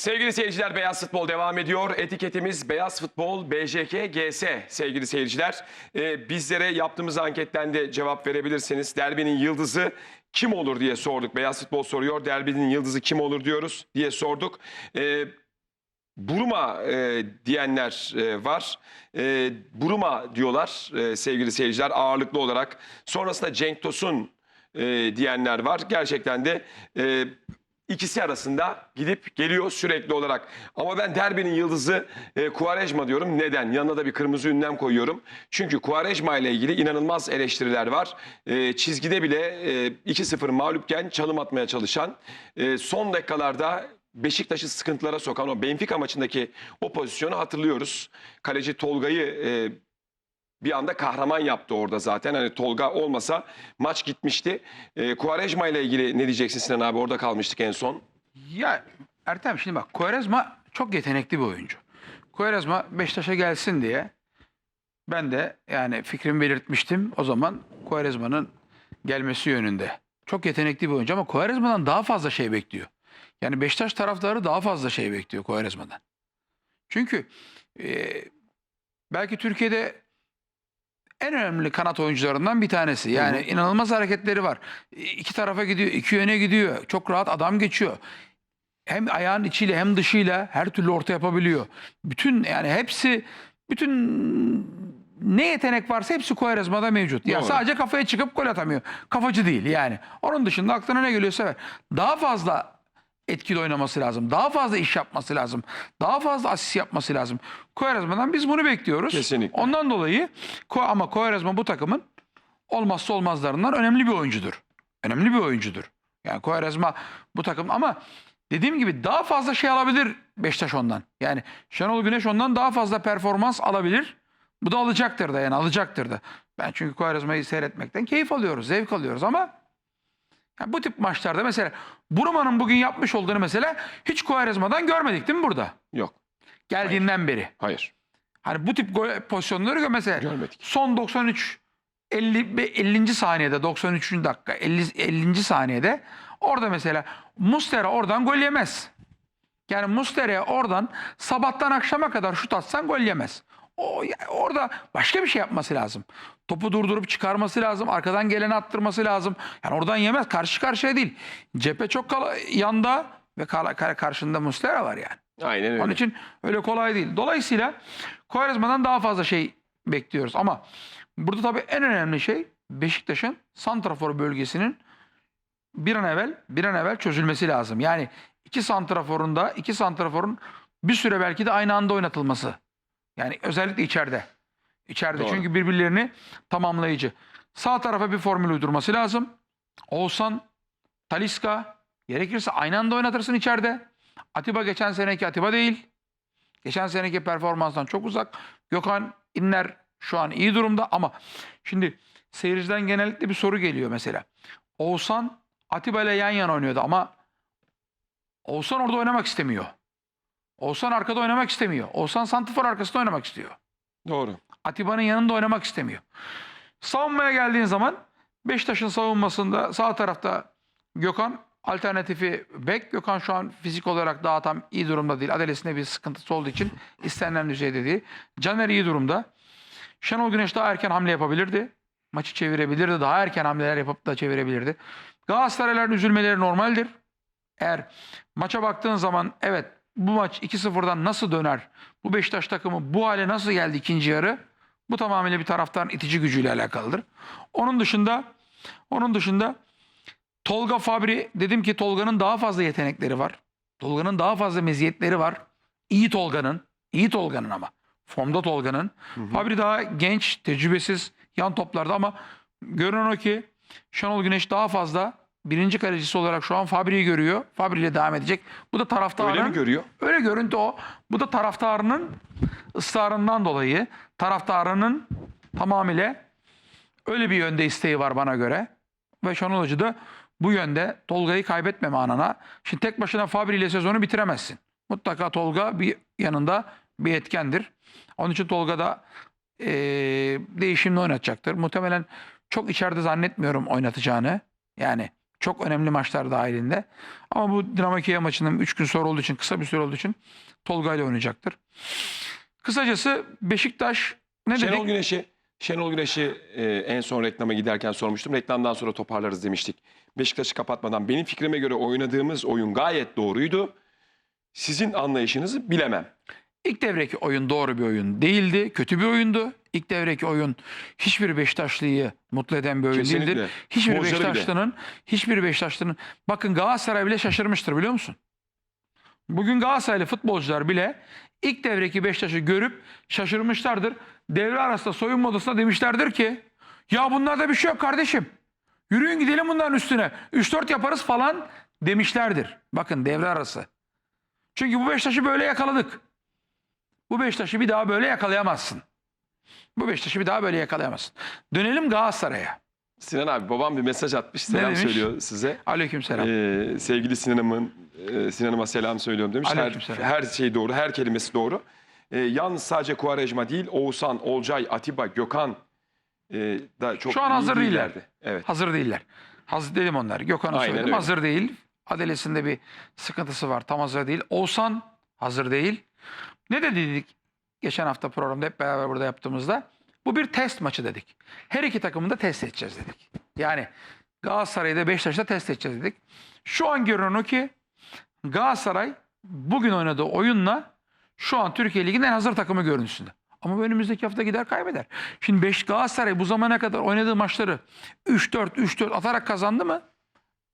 Sevgili seyirciler Beyaz Futbol devam ediyor. Etiketimiz Beyaz Futbol BJK GS sevgili seyirciler. Ee, bizlere yaptığımız anketten de cevap verebilirsiniz. Derbinin yıldızı kim olur diye sorduk. Beyaz Futbol soruyor. Derbinin yıldızı kim olur diyoruz diye sorduk. Ee, Buruma e, diyenler e, var. E, Buruma diyorlar e, sevgili seyirciler ağırlıklı olarak. Sonrasında Cenk Tosun e, diyenler var. Gerçekten de e, ikisi arasında gidip geliyor sürekli olarak. Ama ben derbinin yıldızı e, Quaresma diyorum. Neden? Yanına da bir kırmızı ünlem koyuyorum. Çünkü Quaresma ile ilgili inanılmaz eleştiriler var. E, çizgide bile e, 2-0 mağlupken çalım atmaya çalışan, e, son dakikalarda Beşiktaş'ı sıkıntılara sokan o Benfica maçındaki o pozisyonu hatırlıyoruz. Kaleci Tolga'yı e, bir anda kahraman yaptı orada zaten. Hani Tolga olmasa maç gitmişti. E, Quaresma ile ilgili ne diyeceksin Sinan abi? Orada kalmıştık en son. Ya Ertem şimdi bak Quaresma çok yetenekli bir oyuncu. Quaresma Beşiktaş'a gelsin diye ben de yani fikrimi belirtmiştim. O zaman Quaresma'nın gelmesi yönünde. Çok yetenekli bir oyuncu ama Quaresma'dan daha fazla şey bekliyor. Yani Beşiktaş taraftarı daha fazla şey bekliyor Quaresma'dan. Çünkü e, belki Türkiye'de en önemli kanat oyuncularından bir tanesi. Yani inanılmaz hareketleri var. İki tarafa gidiyor, iki yöne gidiyor. Çok rahat adam geçiyor. Hem ayağın içiyle hem dışıyla her türlü orta yapabiliyor. Bütün yani hepsi bütün ne yetenek varsa hepsi Quaresma'da mevcut. Ya Doğru. sadece kafaya çıkıp gol atamıyor. Kafacı değil yani. Onun dışında aklına ne geliyorsa ver. Daha fazla etkili oynaması lazım. Daha fazla iş yapması lazım. Daha fazla asist yapması lazım. Quaresma'dan biz bunu bekliyoruz. Kesinlikle. Ondan dolayı ama Quaresma bu takımın olmazsa olmazlarından önemli bir oyuncudur. Önemli bir oyuncudur. Yani Quaresma bu takım ama dediğim gibi daha fazla şey alabilir Beşiktaş ondan. Yani Şenol Güneş ondan daha fazla performans alabilir. Bu da alacaktır da yani alacaktır da. Ben çünkü Quaresma'yı seyretmekten keyif alıyoruz, zevk alıyoruz ama yani bu tip maçlarda mesela Buruma'nın bugün yapmış olduğunu mesela hiç Quaresma'dan görmedik değil mi burada? Yok. Geldiğinden beri. Hayır. Hani bu tip gol pozisyonları mesela. Görmedik. Son 93 50 ve 50. saniyede 93. dakika 50 50. saniyede orada mesela Mustera oradan gol yemez. Yani Mustera'ya oradan sabahtan akşama kadar şut atsan gol yemez. O ya- orada başka bir şey yapması lazım. Topu durdurup çıkarması lazım. Arkadan geleni attırması lazım. Yani oradan yemez. Karşı karşıya değil. Cephe çok yanda ve karşında Mustera var yani. Aynen öyle. Onun için öyle kolay değil. Dolayısıyla Quaresma'dan daha fazla şey bekliyoruz. Ama burada tabii en önemli şey Beşiktaş'ın santrafor bölgesinin bir an evvel bir an evvel çözülmesi lazım. Yani iki santraforun da iki santraforun bir süre belki de aynı anda oynatılması. Yani özellikle içeride. İçeride Doğru. çünkü birbirlerini tamamlayıcı. Sağ tarafa bir formül uydurması lazım. Oğuzhan, Taliska gerekirse aynı anda oynatırsın içeride. Atiba geçen seneki Atiba değil. Geçen seneki performanstan çok uzak. Gökhan İnler şu an iyi durumda ama şimdi seyirciden genellikle bir soru geliyor mesela. Oğuzhan Atiba ile yan yana oynuyordu ama Oğuzhan orada oynamak istemiyor. Oğuzhan arkada oynamak istemiyor. Oğuzhan santifor arkasında oynamak istiyor. Doğru. Atiba'nın yanında oynamak istemiyor. Savunmaya geldiğin zaman Beşiktaş'ın savunmasında sağ tarafta Gökhan alternatifi bek. Gökhan şu an fizik olarak daha tam iyi durumda değil. Adalesinde bir sıkıntısı olduğu için istenilen düzeyde değil. Caner iyi durumda. Şenol Güneş daha erken hamle yapabilirdi. Maçı çevirebilirdi. Daha erken hamleler yapıp da çevirebilirdi. Galatasarayların üzülmeleri normaldir. Eğer maça baktığın zaman evet bu maç 2-0'dan nasıl döner? Bu Beşiktaş takımı bu hale nasıl geldi ikinci yarı? Bu tamamıyla bir taraftarın itici gücüyle alakalıdır. Onun dışında onun dışında Tolga Fabri dedim ki Tolga'nın daha fazla yetenekleri var. Tolga'nın daha fazla meziyetleri var. İyi Tolga'nın, iyi Tolga'nın ama. Formda Tolga'nın. Fabri daha genç, tecrübesiz yan toplarda ama görünen o ki Şenol Güneş daha fazla birinci kalecisi olarak şu an Fabri'yi görüyor. Fabri ile devam edecek. Bu da taraftarın Öyle mi görüyor? Öyle görüntü o. Bu da taraftarının ısrarından dolayı taraftarının tamamıyla öyle bir yönde isteği var bana göre. Ve Şenol Hoca da bu yönde Tolga'yı kaybetmeme anana. Şimdi tek başına Fabri ile sezonu bitiremezsin. Mutlaka Tolga bir yanında bir etkendir. Onun için Tolga da eee değişimle oynatacaktır. Muhtemelen çok içeride zannetmiyorum oynatacağını. Yani Çok önemli maçlar dahilinde. Ama bu Dinamo Kiev maçının 3 gün sonra olduğu için, kısa bir süre olduğu için Tolga ile oynayacaktır. Kısacası Beşiktaş ne Şenol dedik? Güneş'i Şenol Güneş'i e, en son reklama giderken sormuştum. Reklamdan sonra toparlarız demiştik. Beşiktaş'ı kapatmadan benim fikrime göre oynadığımız oyun gayet doğruydu. Sizin anlayışınızı bilemem. İlk devreki oyun doğru bir oyun değildi. Kötü bir oyundu. İlk devreki oyun hiçbir Beşiktaşlı'yı mutlu eden bir oyun Kesinlikle. değildir. Hiçbir bile. Beşiktaşlı'nın hiçbir Beşiktaşlı'nın bakın Galatasaray bile şaşırmıştır biliyor musun? Bugün Galatasaraylı futbolcular bile ilk devreki Beşiktaş'ı görüp şaşırmışlardır. Devre arasında soyunma odasında demişlerdir ki ya bunlarda bir şey yok kardeşim. Yürüyün gidelim bunların üstüne. 3-4 yaparız falan demişlerdir. Bakın devre arası. Çünkü bu Beşiktaş'ı böyle yakaladık. Bu Beşiktaş'ı bir daha böyle yakalayamazsın. Bu Beşiktaş'ı bir daha böyle yakalayamazsın. Dönelim Galatasaray'a. Sinan abi babam bir mesaj atmış. Selam söylüyor size. Aleykümselam. Ee, sevgili Sinan'ımın e, Sinan'ıma selam söylüyorum demiş. Her, Aleykümselam. her şey doğru, her kelimesi doğru. Ee, yalnız sadece Kuvarejma değil, Oğuzhan, Olcay, Atiba, Gökhan e, da çok Şu an hazır değiller. değillerdi. Evet. Hazır değiller. Hazır dedim onlar. Gökhan'a Aynen söyledim. öyle. Hazır değil. Adelesinde bir sıkıntısı var. Tam hazır değil. Oğuzhan hazır değil. Ne de dedik geçen hafta programda hep beraber burada yaptığımızda? Bu bir test maçı dedik. Her iki takımı da test edeceğiz dedik. Yani Galatasaray'da Beşiktaş'ta test edeceğiz dedik. Şu an görünen o ki Galatasaray bugün oynadığı oyunla şu an Türkiye Ligi'nin en hazır takımı görüntüsünde. Ama önümüzdeki hafta gider kaybeder. Şimdi 5 Galatasaray bu zamana kadar oynadığı maçları 3-4 3-4 atarak kazandı mı?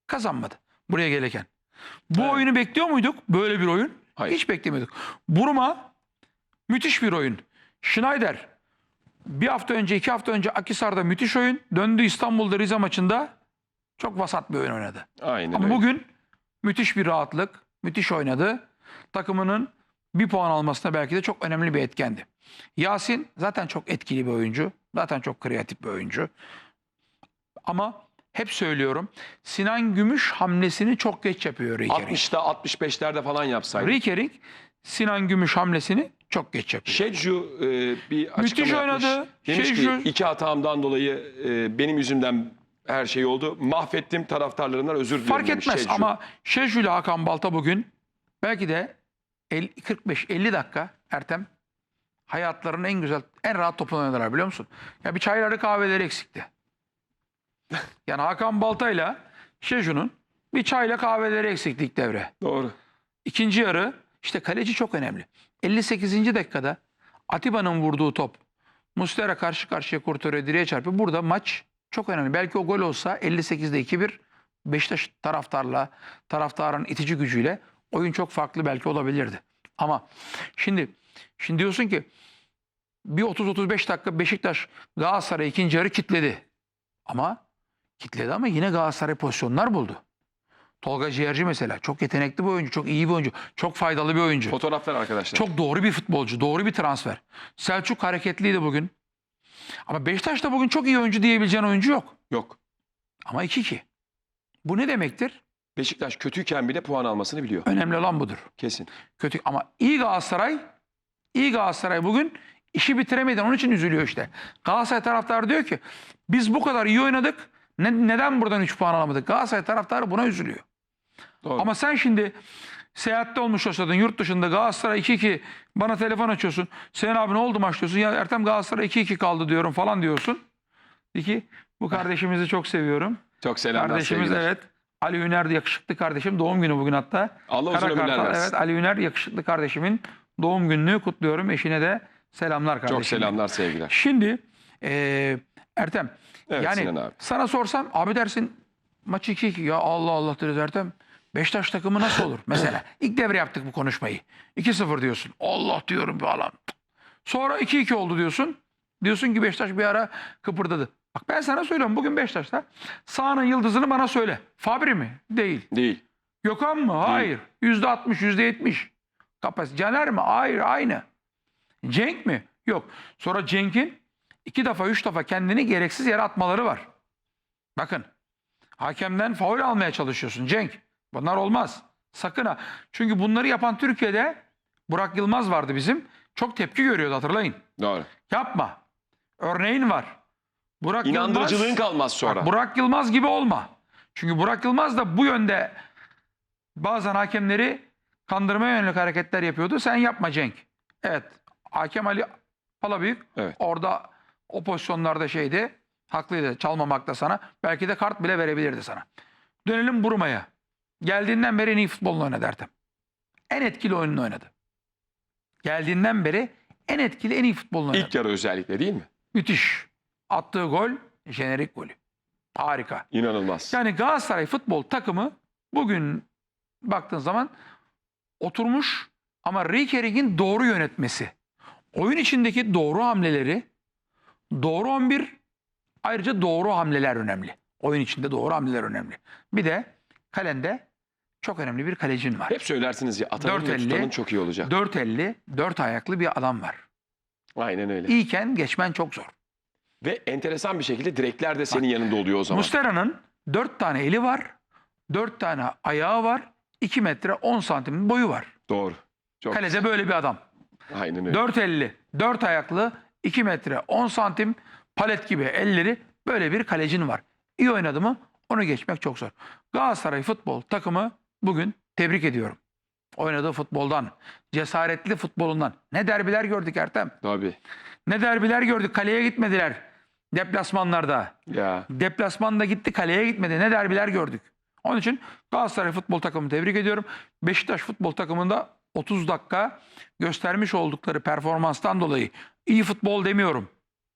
Kazanmadı. Buraya gelirken. Bu Evet. oyunu bekliyor muyduk? Böyle bir oyun. Hayır. Hiç beklemiyorduk. Buruma müthiş bir oyun. Schneider bir hafta önce iki hafta önce Akisar'da müthiş oyun. Döndü İstanbul'da Rize maçında çok vasat bir oyun oynadı. Aynen Ama öyle. bugün müthiş bir rahatlık, müthiş oynadı. Takımının bir puan almasına belki de çok önemli bir etkendi. Yasin zaten çok etkili bir oyuncu. Zaten çok kreatif bir oyuncu. Ama hep söylüyorum Sinan Gümüş hamlesini çok geç yapıyor Rikering. 60'ta 65'lerde falan yapsaydı. Rikering Sinan Gümüş hamlesini çok geç yapıyor. Şecu e, bir açıklama Müthiş yapmış. oynadı. Demiş Şecu- ki iki hatamdan dolayı e, benim yüzümden her şey oldu. Mahvettim taraftarlarından özür dilerim Fark demiş etmez Şecu. ama Şeju ile Hakan Balta bugün belki de 45-50 dakika Ertem hayatlarının en güzel, en rahat topunu oynadılar biliyor musun? Ya bir çayları kahveleri eksikti. Yani Hakan Balta'yla Şeju'nun bir çayla kahveleri eksikti ilk devre. Doğru. İkinci yarı işte kaleci çok önemli. 58. dakikada Atiba'nın vurduğu top Muslera karşı karşıya kurtarıyor direğe çarpıyor. Burada maç çok önemli. Belki o gol olsa 58'de 2-1 Beşiktaş taraftarla taraftarın itici gücüyle oyun çok farklı belki olabilirdi. Ama şimdi şimdi diyorsun ki bir 30-35 dakika Beşiktaş Galatasaray ikinci yarı kitledi. Ama kitledi ama yine Galatasaray pozisyonlar buldu. Tolga Ciğerci mesela çok yetenekli bir oyuncu, çok iyi bir oyuncu, çok faydalı bir oyuncu. Fotoğraflar arkadaşlar. Çok doğru bir futbolcu, doğru bir transfer. Selçuk hareketliydi bugün. Ama Beşiktaş'ta bugün çok iyi oyuncu diyebileceğin oyuncu yok. Yok. Ama 2-2. Bu ne demektir? Beşiktaş kötüyken bile puan almasını biliyor. Önemli olan budur. Kesin. Kötü ama iyi Galatasaray, iyi Galatasaray bugün işi bitiremedi. Onun için üzülüyor işte. Galatasaray taraftarı diyor ki biz bu kadar iyi oynadık. Ne- neden buradan 3 puan alamadık? Galatasaray taraftarı buna üzülüyor. Doğru. Ama sen şimdi seyahatte olmuş olsaydın yurt dışında Galatasaray 2-2 bana telefon açıyorsun. Sen abi ne oldu maç diyorsun. Ya Ertem Galatasaray 2-2 kaldı diyorum falan diyorsun. De ki bu kardeşimizi çok seviyorum. Çok selamlar Kardeşimiz sevgiler. evet. Ali Üner yakışıklı kardeşim doğum günü bugün hatta. Allah uzun ömürler versin. evet Ali Üner yakışıklı kardeşimin doğum gününü kutluyorum. Eşine de selamlar kardeşim. Çok selamlar sevgiler. Şimdi eee, Ertem Evet yani Sinan abi. sana sorsam abi dersin maç 2-2 ya Allah Allah deriz Ertem. Beşiktaş takımı nasıl olur? Mesela ilk devre yaptık bu konuşmayı. 2-0 diyorsun. Allah diyorum falan. Sonra 2-2 oldu diyorsun. Diyorsun ki Beşiktaş bir ara kıpırdadı. Bak ben sana söylüyorum bugün Beşiktaş'ta sahanın yıldızını bana söyle. Fabri mi? Değil. Değil. Gökhan mı? Hayır. Yüzde altmış, yüzde yetmiş. Kapasite. Caner mi? Hayır, aynı. Cenk mi? Yok. Sonra Cenk'in iki defa, üç defa kendini gereksiz yere atmaları var. Bakın. Hakemden faul almaya çalışıyorsun Cenk. Bunlar olmaz. Sakın ha. Çünkü bunları yapan Türkiye'de Burak Yılmaz vardı bizim. Çok tepki görüyordu hatırlayın. Doğru. Yapma. Örneğin var. Burak İnandırıcılığın Yılmaz, kalmaz sonra. Bak, Burak Yılmaz gibi olma. Çünkü Burak Yılmaz da bu yönde bazen hakemleri kandırmaya yönelik hareketler yapıyordu. Sen yapma Cenk. Evet. Hakem Ali Palabıyık Evet. orada o pozisyonlarda şeydi. Haklıydı çalmamakta sana. Belki de kart bile verebilirdi sana. Dönelim Buruma'ya. Geldiğinden beri en iyi futbolunu oynadı Ertem. En etkili oyununu oynadı. Geldiğinden beri en etkili, en iyi futbolunu oynadı. İlk yarı özellikle değil mi? Müthiş. Attığı gol, jenerik golü. Harika. İnanılmaz. Yani Galatasaray futbol takımı bugün baktığın zaman oturmuş ama Rikering'in doğru yönetmesi, oyun içindeki doğru hamleleri, doğru 11, ayrıca doğru hamleler önemli. Oyun içinde doğru hamleler önemli. Bir de kalende çok önemli bir kalecin var. Hep söylersiniz ya atanın ve 4.50, tutanın çok iyi olacak. 4.50, 4 ayaklı bir adam var. Aynen öyle. İyiyken geçmen çok zor. Ve enteresan bir şekilde direkler de senin yanında oluyor o zaman. Mustera'nın 4 tane eli var, 4 tane ayağı var, 2 metre 10 santim boyu var. Doğru. Çok Kalede böyle bir adam. Aynen öyle. 4.50, 4 ayaklı, 2 metre 10 santim palet gibi elleri böyle bir kalecin var. İyi oynadı mı onu geçmek çok zor. Galatasaray futbol takımı bugün tebrik ediyorum. Oynadığı futboldan, cesaretli futbolundan. Ne derbiler gördük Ertem. Tabii. Ne derbiler gördük. Kaleye gitmediler deplasmanlarda. Ya. Deplasmanda gitti kaleye gitmedi. Ne derbiler gördük. Onun için Galatasaray futbol takımını tebrik ediyorum. Beşiktaş futbol takımında 30 dakika göstermiş oldukları performanstan dolayı iyi futbol demiyorum.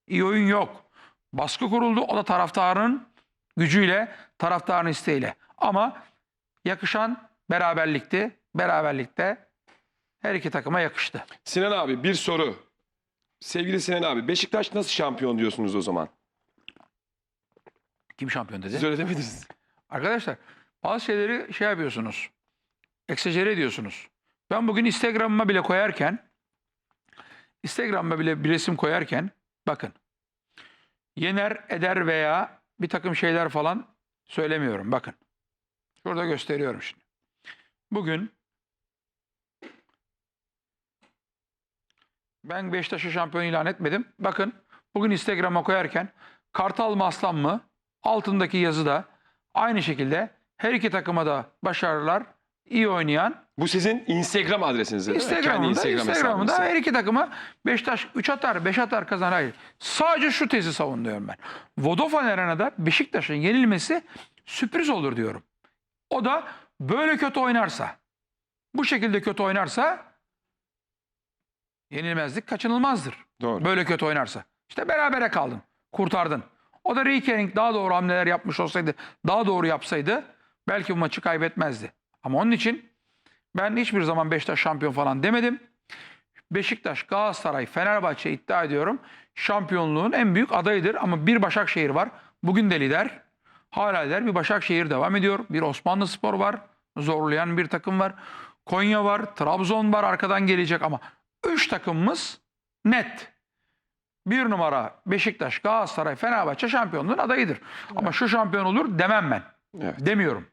İyi oyun yok. Baskı kuruldu. O da taraftarın gücüyle, taraftarın isteğiyle. Ama yakışan beraberlikti. Beraberlikte her iki takıma yakıştı. Sinan abi bir soru. Sevgili Sinan abi Beşiktaş nasıl şampiyon diyorsunuz o zaman? Kim şampiyon dedi? Siz öyle demediniz. Arkadaşlar bazı şeyleri şey yapıyorsunuz. Eksecere ediyorsunuz. Ben bugün Instagram'ıma bile koyarken Instagram'ıma bile bir resim koyarken bakın yener eder veya bir takım şeyler falan söylemiyorum. Bakın. Şurada gösteriyorum şimdi. Bugün ben Beşiktaş'ı şampiyon ilan etmedim. Bakın bugün Instagram'a koyarken Kartal mı Aslan mı altındaki yazıda aynı şekilde her iki takıma da başarılar, iyi oynayan Bu sizin Instagram adresiniz değil mi? Kendi Instagram'ında, Instagram Instagram'da hesabınız. her iki takıma Beşiktaş 3 atar, 5 atar kazanır. Hayır. Sadece şu tezi savunuyorum ben. Vodafone Arena'da Beşiktaş'ın yenilmesi sürpriz olur diyorum. O da böyle kötü oynarsa, bu şekilde kötü oynarsa yenilmezlik kaçınılmazdır. Doğru. Böyle kötü oynarsa. İşte berabere kaldın. Kurtardın. O da Riekering daha doğru hamleler yapmış olsaydı, daha doğru yapsaydı belki bu maçı kaybetmezdi. Ama onun için ben hiçbir zaman Beşiktaş şampiyon falan demedim. Beşiktaş, Galatasaray, Fenerbahçe iddia ediyorum. Şampiyonluğun en büyük adayıdır. Ama bir Başakşehir var. Bugün de lider. Hala lider. Bir Başakşehir devam ediyor. Bir Osmanlı Spor var. Zorlayan bir takım var. Konya var. Trabzon var. Arkadan gelecek ama üç takımımız net. Bir numara Beşiktaş, Galatasaray, Fenerbahçe şampiyonluğun adayıdır. Ama şu şampiyon olur demem ben. Evet. Demiyorum.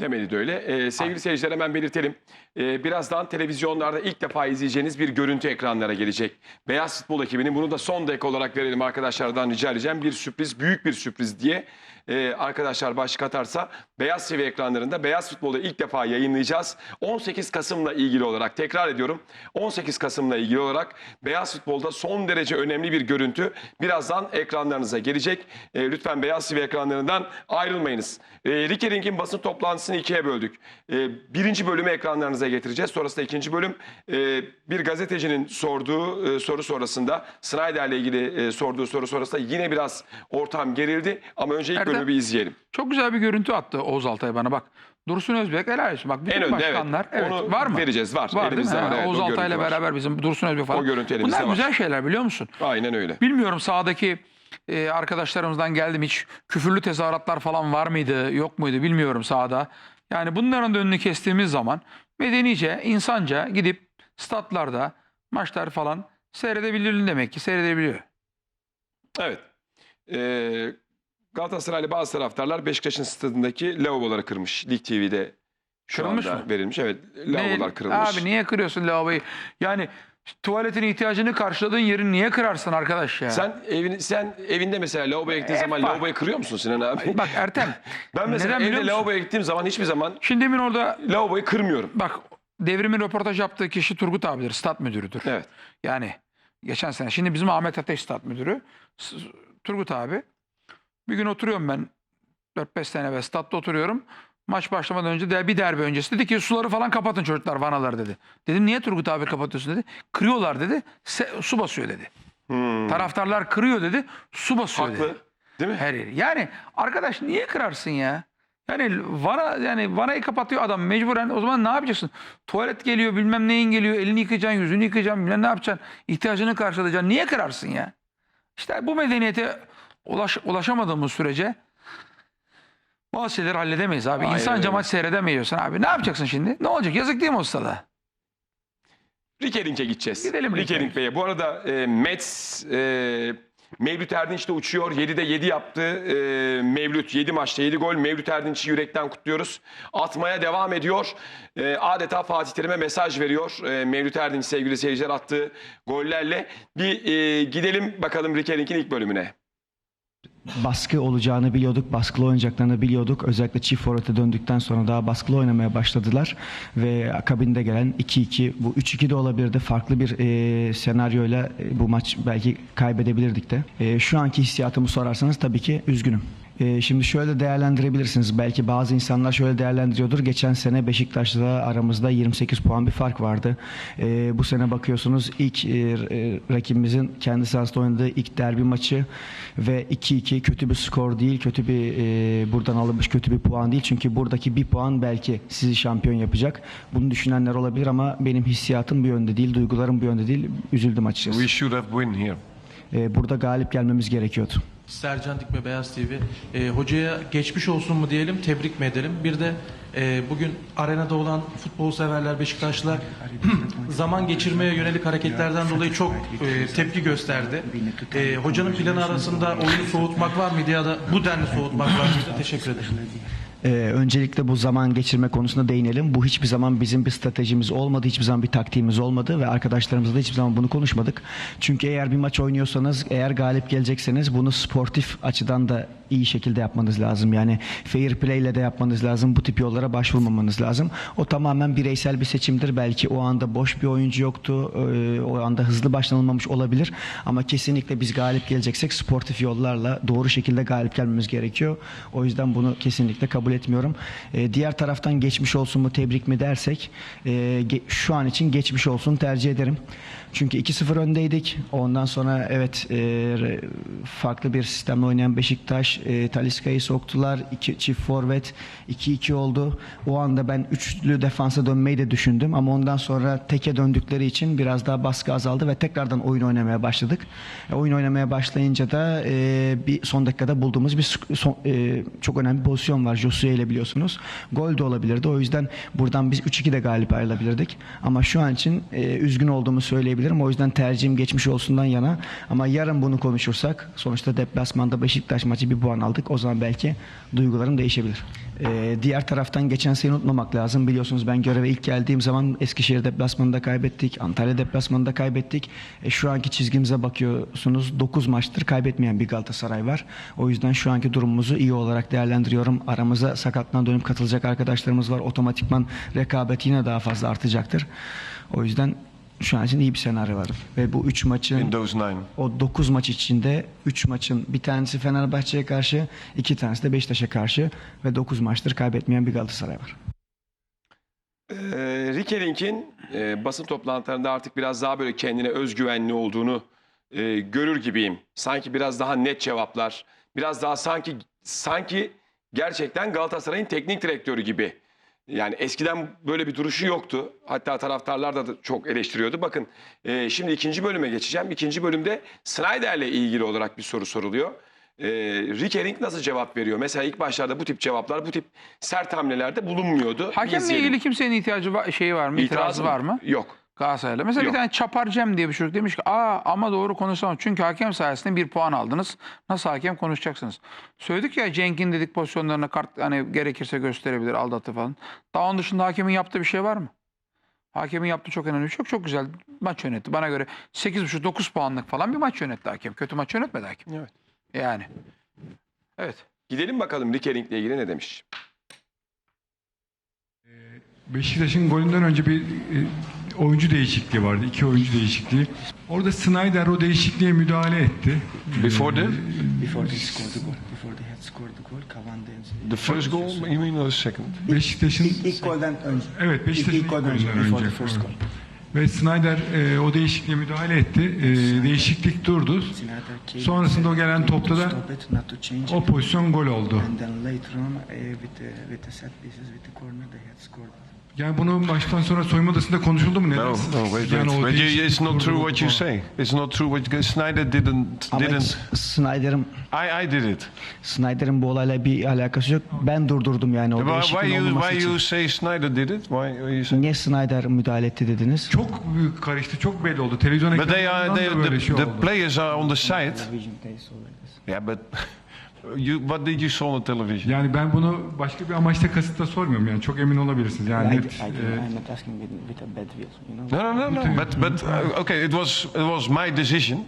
Demedi de öyle. Ee, sevgili seyirciler hemen belirtelim. Ee, birazdan televizyonlarda ilk defa izleyeceğiniz bir görüntü ekranlara gelecek. Beyaz Futbol ekibinin bunu da son dakika olarak verelim arkadaşlardan rica edeceğim. Bir sürpriz, büyük bir sürpriz diye e, arkadaşlar başlık atarsa Beyaz TV ekranlarında Beyaz Futbol'u ilk defa yayınlayacağız. 18 Kasım'la ilgili olarak tekrar ediyorum. 18 Kasım'la ilgili olarak Beyaz Futbol'da son derece önemli bir görüntü birazdan ekranlarınıza gelecek. E, lütfen Beyaz TV ekranlarından ayrılmayınız. E, Rikering'in basın toplantısını ikiye böldük. E, birinci bölümü ekranlarınıza getireceğiz. Sonrasında ikinci bölüm e, bir gazetecinin sorduğu e, soru sonrasında Snyder'le ilgili e, sorduğu soru sonrasında yine biraz ortam gerildi. Ama önce ilk bölümü bir izleyelim. Çok güzel bir görüntü attı Oğuz Altay bana bak. Dursun Özbek helal olsun. Bak bütün En önde evet. başkanlar evet. Onu var mı? vereceğiz. Var. Var? Elimizde var. Evet, Oğuz Altay'la beraber bizim Dursun Özbek falan. O görüntü elimizde Bunlar var. güzel şeyler biliyor musun? Aynen öyle. Bilmiyorum sahadaki e, arkadaşlarımızdan geldim hiç küfürlü tezahüratlar falan var mıydı yok muydu bilmiyorum sahada. Yani bunların da önünü kestiğimiz zaman medenice, insanca gidip statlarda maçlar falan seyredebilirim demek ki seyredebiliyor. Evet. Ee, Galatasaraylı bazı taraftarlar Beşiktaş'ın stadındaki lavaboları kırmış. Lig TV'de şu Kırılmış anda mı? verilmiş. Evet. Ne- Lavabolar kırılmış. Abi niye kırıyorsun lavaboyu? Yani Tuvaletin ihtiyacını karşıladığın yeri niye kırarsın arkadaş ya? Sen evin sen evinde mesela lavaboya gittiğin zaman var. lavaboyu kırıyor musun Sinan abi? Bak Ertem. ben mesela neden evde lavaboya gittiğim zaman hiçbir zaman Şimdi demin orada lavaboyu kırmıyorum. bak devrimin röportaj yaptığı kişi Turgut abidir. Stat müdürüdür. Evet. Yani geçen sene. Şimdi bizim Ahmet Ateş stat müdürü. Turgut abi. Bir gün oturuyorum ben 4-5 sene ve statta oturuyorum. Maç başlamadan önce de bir derbi öncesi dedi ki suları falan kapatın çocuklar vanaları dedi. Dedim niye Turgut abi kapatıyorsun dedi. Kırıyorlar dedi. Se- su basıyor dedi. Taraftarlar kırıyor dedi. Su basıyor dedi. Hmm. Haklı. Değil mi? Her yeri. Yani arkadaş niye kırarsın ya? Yani vana yani vanayı kapatıyor adam mecburen. O zaman ne yapacaksın? Tuvalet geliyor bilmem neyin geliyor. Elini yıkayacaksın, yüzünü yıkayacaksın, bilmem ne yapacaksın. İhtiyacını karşılayacaksın. Niye kırarsın ya? İşte bu medeniyete ulaş, ulaşamadığımız sürece bazı şeyleri halledemeyiz abi. Aynen İnsanca öyle. maç seyredemiyorsun abi. Ne yapacaksın şimdi? Ne olacak? Yazık değil mi o stada? Rikerink'e gideceğiz. Gidelim Rikering. Bey'e. Bu arada e, Mets e, Mevlüt Erdinç de uçuyor. 7'de 7 yaptı. E, Mevlüt 7 maçta 7 gol. Mevlüt Erdinç'i yürekten kutluyoruz. Atmaya devam ediyor. E, adeta Fatih Terim'e mesaj veriyor. E, Mevlüt Erdinç sevgili seyirciler attığı gollerle. Bir e, gidelim bakalım Rikering'in ilk bölümüne. Baskı olacağını biliyorduk. Baskılı oynayacaklarını biliyorduk. Özellikle çift forvete döndükten sonra daha baskılı oynamaya başladılar. Ve akabinde gelen 2-2 bu 3-2 de olabilirdi. Farklı bir e, senaryoyla e, bu maç belki kaybedebilirdik de. E, şu anki hissiyatımı sorarsanız tabii ki üzgünüm. E, şimdi şöyle değerlendirebilirsiniz. Belki bazı insanlar şöyle değerlendiriyordur. Geçen sene Beşiktaş'la aramızda 28 puan bir fark vardı. E, bu sene bakıyorsunuz ilk e, e, rakibimizin kendi sahasında oynadığı ilk derbi maçı ve 2-2 kötü bir skor değil, kötü bir e, buradan alınmış kötü bir puan değil. Çünkü buradaki bir puan belki sizi şampiyon yapacak. Bunu düşünenler olabilir ama benim hissiyatım bu yönde değil, duygularım bu yönde değil. Üzüldüm açıkçası. We should have win here. E, burada galip gelmemiz gerekiyordu. Sercan Dikme Beyaz TV. Ee, hocaya geçmiş olsun mu diyelim, tebrik mi edelim? Bir de e, bugün arenada olan futbol severler, Beşiktaşlılar zaman geçirmeye yönelik hareketlerden dolayı çok e, tepki gösterdi. E, hocanın planı arasında oyunu soğutmak var mıydı ya da bu denli soğutmak var mıydı? Teşekkür ederim. Ee, öncelikle bu zaman geçirme konusunda değinelim. Bu hiçbir zaman bizim bir stratejimiz olmadı, hiçbir zaman bir taktiğimiz olmadı ve arkadaşlarımızla da hiçbir zaman bunu konuşmadık. Çünkü eğer bir maç oynuyorsanız, eğer galip gelecekseniz bunu sportif açıdan da iyi şekilde yapmanız lazım. Yani fair play ile de yapmanız lazım. Bu tip yollara başvurmamanız lazım. O tamamen bireysel bir seçimdir. Belki o anda boş bir oyuncu yoktu. Ee, O anda hızlı başlanılmamış olabilir. Ama kesinlikle biz galip geleceksek sportif yollarla doğru şekilde galip gelmemiz gerekiyor. O yüzden bunu kesinlikle kabul etmiyorum. Ee, diğer taraftan geçmiş olsun mu tebrik mi dersek e, ge- şu an için geçmiş olsun tercih ederim. Çünkü 2-0 öndeydik. Ondan sonra evet e, farklı bir sistemle oynayan Beşiktaş e, Taliska'yı soktular. İki, çift forvet 2-2 oldu. O anda ben üçlü defansa dönmeyi de düşündüm ama ondan sonra teke döndükleri için biraz daha baskı azaldı ve tekrardan oyun oynamaya başladık. E, oyun oynamaya başlayınca da e, bir son dakikada bulduğumuz bir son- e, çok önemli bir pozisyon var. Josue ile biliyorsunuz. Gol de olabilirdi. O yüzden buradan biz 3-2 de galip ayrılabilirdik. Ama şu an için e, üzgün olduğumu söyleyebilirim. O yüzden tercihim geçmiş olsundan yana. Ama yarın bunu konuşursak sonuçta deplasmanda Beşiktaş maçı bir puan aldık. O zaman belki duygularım değişebilir. E, diğer taraftan geçen sene unutmamak lazım. Biliyorsunuz ben göreve ilk geldiğim zaman Eskişehir deplasmanında kaybettik. Antalya deplasmanında kaybettik. E, şu anki çizgimize bakıyorsunuz 9 maçtır kaybetmeyen bir Galatasaray var. O yüzden şu anki durumumuzu iyi olarak değerlendiriyorum. Aramıza sakatlıktan dönüp katılacak arkadaşlarımız var. Otomatikman rekabet yine daha fazla artacaktır. O yüzden şu an için iyi bir senaryo var. Ve bu 3 maçın o 9 maç içinde 3 maçın bir tanesi Fenerbahçe'ye karşı, iki tanesi de Beşiktaş'a karşı ve 9 maçtır kaybetmeyen bir Galatasaray var. Ee, Rikerink'in e, basın toplantılarında artık biraz daha böyle kendine özgüvenli olduğunu e, görür gibiyim. Sanki biraz daha net cevaplar, biraz daha sanki sanki gerçekten Galatasaray'ın teknik direktörü gibi. Yani eskiden böyle bir duruşu yoktu. Hatta taraftarlar da çok eleştiriyordu. Bakın e, şimdi ikinci bölüme geçeceğim. İkinci bölümde Snyder'le ilgili olarak bir soru soruluyor. E, Rikering nasıl cevap veriyor? Mesela ilk başlarda bu tip cevaplar, bu tip sert hamlelerde bulunmuyordu. Hakemle ilgili kimsenin ihtiyacı var, şeyi var mı? İtirazı var mı? Yok. Galatasaray'la. Mesela Yok. bir tane Çapar Cem diye bir çocuk demiş ki aa ama doğru konuşamam. Çünkü hakem sayesinde bir puan aldınız. Nasıl hakem konuşacaksınız? Söyledik ya Cenk'in dedik pozisyonlarına kart hani gerekirse gösterebilir aldattı falan. Daha onun dışında hakemin yaptığı bir şey var mı? Hakemin yaptığı çok önemli. Çok çok güzel maç yönetti. Bana göre 8,5-9 puanlık falan bir maç yönetti hakem. Kötü maç yönetmedi hakem. Evet. Yani. Evet. Gidelim bakalım Rikering'le ilgili ne demiş? Beşiktaş'ın golünden önce bir e, oyuncu değişikliği vardı. iki oyuncu değişikliği. Orada Snyder o değişikliğe müdahale etti. Before the Before they scored the goal, before they had scored the goal, Cavani the first goal, you mean or the second? Beşiktaş'ın İlk, ilk golden önce. evet Beşiktaş'ın ilk ilk golden önce, golünden before önce. the first goal. Ve Snyder e, o değişikliğe müdahale etti. E, değişiklik durdu. Sonrasında o gelen topta da o pozisyon gol oldu. And then later on, uh, with the with the set pieces, with the corner, they had scored. Yani bunu baştan sonra soyunma odasında konuşuldu mu? Ne No, no, wait, Yani wait. o But you, değişiklik it's not true what you say. It's not true what Snyder didn't Ama didn't. Snyder'ın I I did it. Snyder'ın bu olayla bir alakası yok. Ben durdurdum yani o Why, why değişikliğin you why için. you say Snyder did it? Why you say? Niye Snyder müdahale etti dediniz? Çok büyük karıştı, çok belli oldu. Televizyon But they are ekranlarından they, da böyle the, şey the oldu. players are on the side. Yeah, but you what did you saw on television? Yani ben bunu başka bir amaçla kasıtla sormuyorum yani çok emin olabilirsiniz. Yani I, I, net, I, e, I'm not asking with, with a bad will, you know. No, no, no, no. But but uh, okay, it was it was my decision.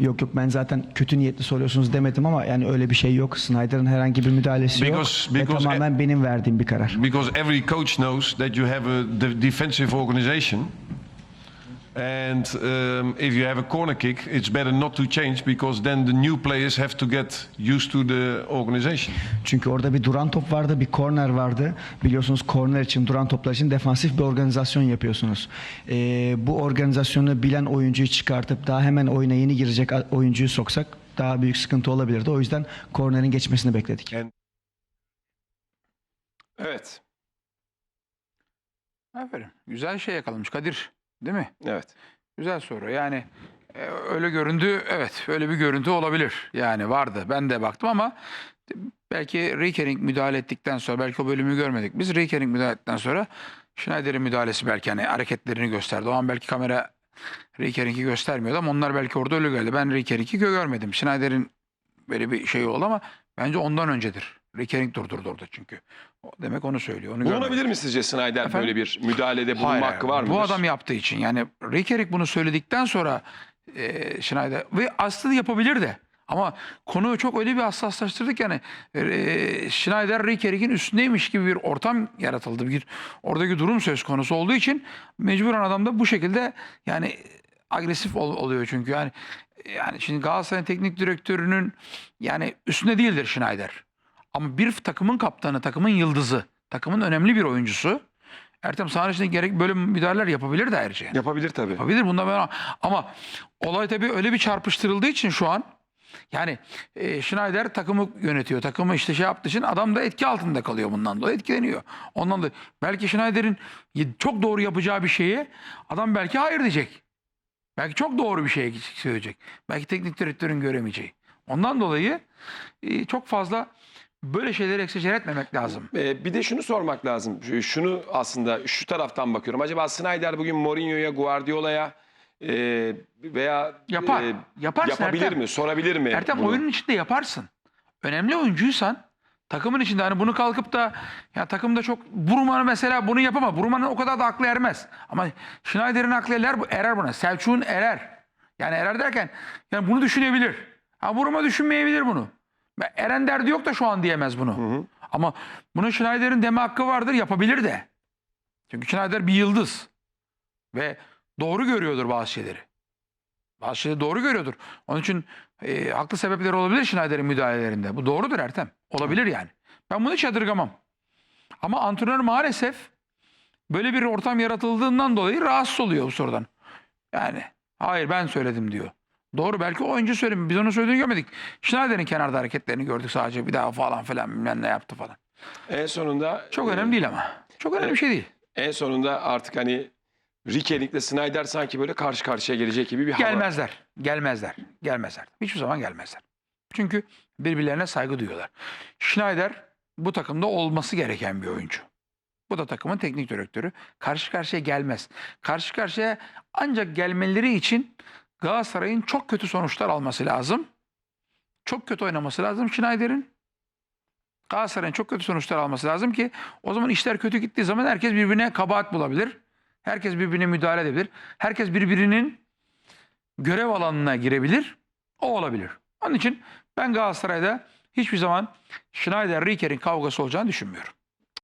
Yok yok ben zaten kötü niyetli soruyorsunuz demedim ama yani öyle bir şey yok. Snyder'ın herhangi bir müdahalesi Because- yok. Ve because- tamamen benim verdiğim bir karar. Because every coach knows that you have a de- defensive organization. And um, if you have a corner kick, it's better not to change because then the new players have to get used to the organization. Çünkü orada bir duran top vardı, bir korner vardı. Biliyorsunuz korner için, duran toplar için defansif bir organizasyon yapıyorsunuz. Ee, bu organizasyonu bilen oyuncuyu çıkartıp daha hemen oyuna yeni girecek oyuncuyu soksak daha büyük sıkıntı olabilirdi. O yüzden kornerin geçmesini bekledik. Evet. Aferin. Güzel şey yakalamış Kadir. Değil mi? Evet. Güzel soru. Yani e, öyle göründü. Evet öyle bir görüntü olabilir. Yani vardı. Ben de baktım ama belki Riekering müdahale ettikten sonra belki o bölümü görmedik. Biz Riekering müdahale ettikten sonra Schneider'in müdahalesi belki hani hareketlerini gösterdi. O an belki kamera Riekering'i göstermiyordu ama onlar belki orada öyle geldi. Ben Riekering'i görmedim. Schneider'in böyle bir şey oldu ama bence ondan öncedir. Riekering durdurdu orada çünkü. O demek onu söylüyor. Onu görmedim. Bulunabilir mi sizce Snyder Efendim? böyle bir müdahalede bulunma Hayır, hakkı var mı? Bu adam yaptığı için yani Rikerik bunu söyledikten sonra e, Schneider ve aslında yapabilir de. Ama konuyu çok öyle bir hassaslaştırdık yani e, Schneider Rikerik'in üstündeymiş gibi bir ortam yaratıldı. Bir oradaki durum söz konusu olduğu için mecburen adam da bu şekilde yani agresif ol- oluyor çünkü yani yani şimdi Galatasaray teknik direktörünün yani üstünde değildir Schneider. Ama bir takımın kaptanı, takımın yıldızı, takımın önemli bir oyuncusu Ertem sahanın içinde gerek böyle müdahaleler yapabilir de ayrıca. Yani. Yapabilir tabii. Yapabilir bunda ben ama olay tabii öyle bir çarpıştırıldığı için şu an yani e, Schneider takımı yönetiyor. Takımı işte şey yaptığı için adam da etki altında kalıyor bundan dolayı etkileniyor. Ondan da belki Schneider'in çok doğru yapacağı bir şeye adam belki hayır diyecek. Belki çok doğru bir şey söyleyecek. Belki teknik direktörün göremeyeceği. Ondan dolayı e, çok fazla böyle şeyleri eksecere etmemek lazım. Ee, bir de şunu sormak lazım. Şu- Şunu aslında şu taraftan bakıyorum. Acaba Snyder bugün Mourinho'ya, Guardiola'ya e, veya Yapar. e, Yaparsın yapabilir Ertem. mi? Sorabilir mi? Ertem bunu? oyunun içinde yaparsın. Önemli oyuncuysan takımın içinde hani bunu kalkıp da ya takımda çok Buruma mesela bunu yapamaz. Buruma'nın o kadar da aklı ermez. Ama Schneider'in aklı erer, erer buna. Selçuk'un erer. Yani erer derken yani bunu düşünebilir. Ha Buruma düşünmeyebilir bunu. Eren derdi yok da şu an diyemez bunu. Ama bunu Schneider'in deme hakkı vardır yapabilir de. Çünkü Schneider bir yıldız. Ve doğru görüyordur bazı şeyleri. Bazı şeyleri doğru görüyordur. Onun için e, haklı sebepleri olabilir Schneider'in müdahalelerinde. Bu doğrudur Ertem. Olabilir yani. Ben bunu hiç yadırgamam. Ama antrenör maalesef böyle bir ortam yaratıldığından dolayı rahatsız oluyor bu sorudan. Yani hayır ben söyledim diyor. Doğru belki oyuncu söylemiyor. Biz onu söylediğini görmedik. Schneider'in kenarda hareketlerini gördük sadece. Bir daha falan filan bilmem ne yaptı falan. En sonunda Çok e, önemli değil ama. Çok önemli bir şey değil. En sonunda artık hani Rikering'le Snyder sanki böyle karşı karşıya gelecek gibi bir hava. Gelmezler. Gelmezler. Gelmezler. Hiçbir zaman gelmezler. Çünkü birbirlerine saygı duyuyorlar. Schneider bu takımda olması gereken bir oyuncu. Bu da takımın teknik direktörü. Karşı karşıya gelmez. Karşı karşıya ancak gelmeleri için Galatasaray'ın çok kötü sonuçlar alması lazım. Çok kötü oynaması lazım Schneider'in. Galatasaray'ın çok kötü sonuçlar alması lazım ki o zaman işler kötü gittiği zaman herkes birbirine kabahat bulabilir. Herkes birbirine müdahale edebilir. Herkes birbirinin görev alanına girebilir. O olabilir. Onun için ben Galatasaray'da hiçbir zaman Schneider-Riker'in kavgası olacağını düşünmüyorum.